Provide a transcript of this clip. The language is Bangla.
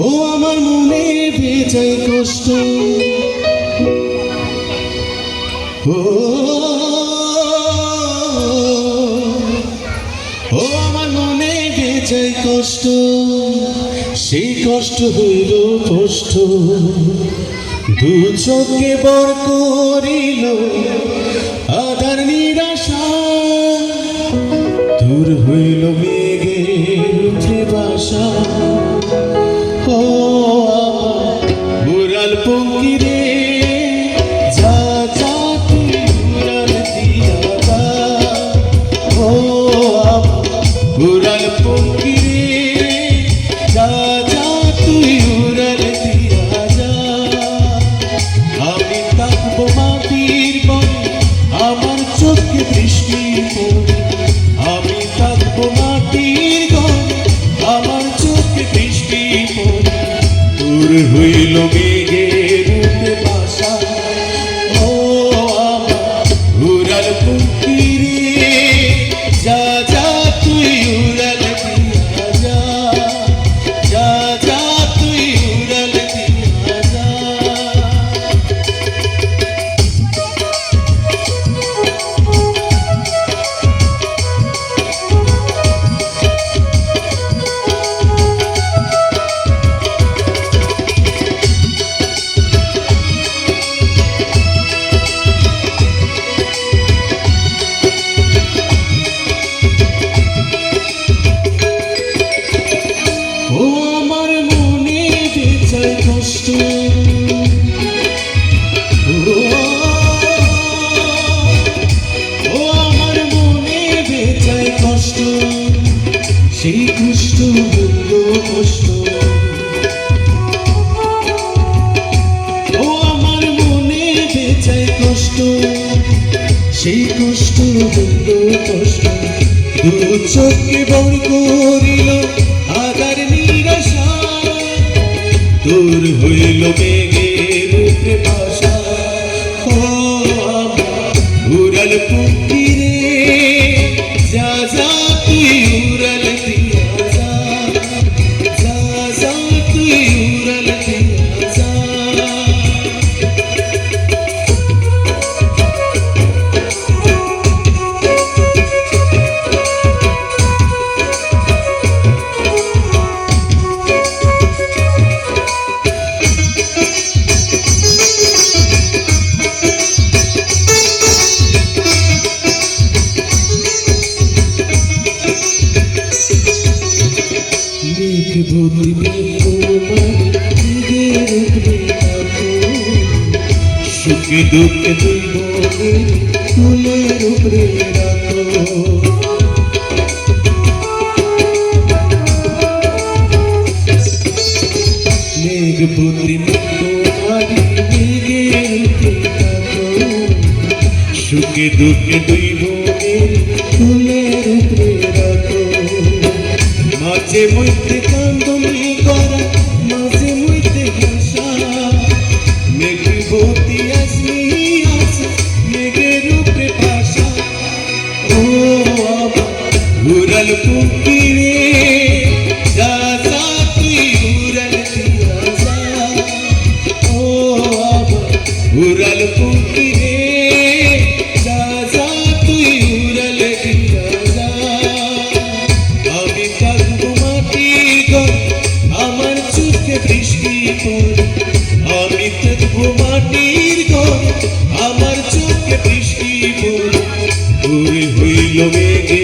ও আমার মনে বেজায় কষ্ট। ও আমার মনে বেজায় কষ্ট। সেই কষ্ট হইল কষ্ট। দু চোখে বর করিল আদার নিরাশা। দূর হইল মেঘের উঠে বৃষ্টি পড়ে। সেই কষ্ট হইল কষ্ট। কষ্ট সেই কষ্ট হইল কষ্ট। দু চোখে বর করিল Ele মেঘ ভূতি সুখে দুঃখে তুই বলে ফুলের উপরে রাখো সুখে দুঃখে তুই মাঝে মধ্যে কান্দনি করা, মাঝে মধ্যে হাসা। মেঘে ভর্তি আসমি আছে মেঘের রূপে ভাষা ও আমার ঘুরাল পুকিরে আমি থাকব মাটির ঘর আমার চোখে বৃষ্টি পড়ে হইল মেঘে